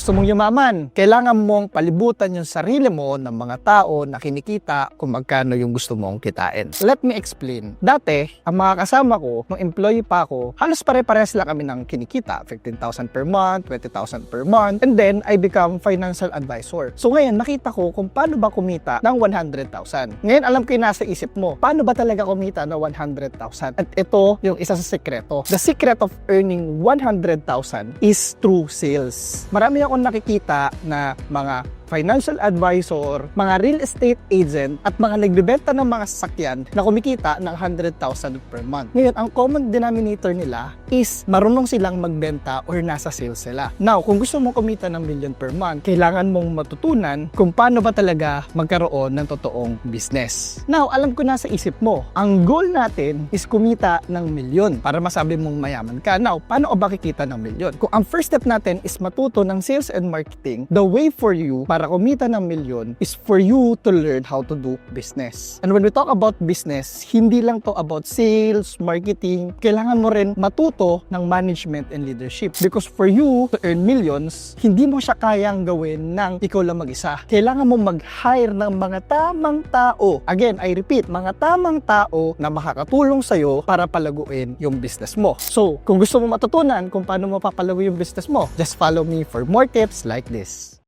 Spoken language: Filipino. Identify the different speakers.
Speaker 1: Gusto mong yumaman, kailangan mong palibutan yung sarili mo ng mga tao na kinikita kung magkano yung gusto mong kitain. Let me explain. Dati, ang mga kasama ko, nung employee pa ako, halos pare-parehas lang kami ng kinikita. 15,000 per month, 20,000 per month. And then, I become financial advisor. So ngayon, nakita ko kung paano ba kumita ng 100,000. Ngayon, alam ko yung nasa isip mo, paano ba talaga kumita ng 100,000? At ito yung isa sa sekreto. The secret of earning 100,000 is through sales. Marami nakikita na mga financial advisor, mga real estate agent, at mga nagbebenta ng mga sasakyan na kumikita ng 100,000 per month. Ngayon, ang common denominator nila is marunong silang magbenta or nasa sales sila. Now, kung gusto mong kumita ng million per month, kailangan mong matutunan kung paano ba talaga magkaroon ng totoong business. Now, alam ko na sa isip mo, ang goal natin is kumita ng milyon para masabi mong mayaman ka. Now, paano o ba kikita ng milyon? Kung ang first step natin is matuto ng sales and marketing, the way for you para kumita ng milyon is for you to learn how to do business. And when we talk about business, hindi lang to about sales, marketing, kailangan mo rin matuto ng management and leadership. Because for you to earn millions, hindi mo siya kayang gawin ng ikaw lang mag-isa. Kailangan mo mag-hire ng mga tamang tao. Again, I repeat, mga tamang tao na makakatulong sa'yo para palaguin yung business mo. So, kung gusto mo matutunan kung paano mo papalago yung business mo, just follow me for more tips like this.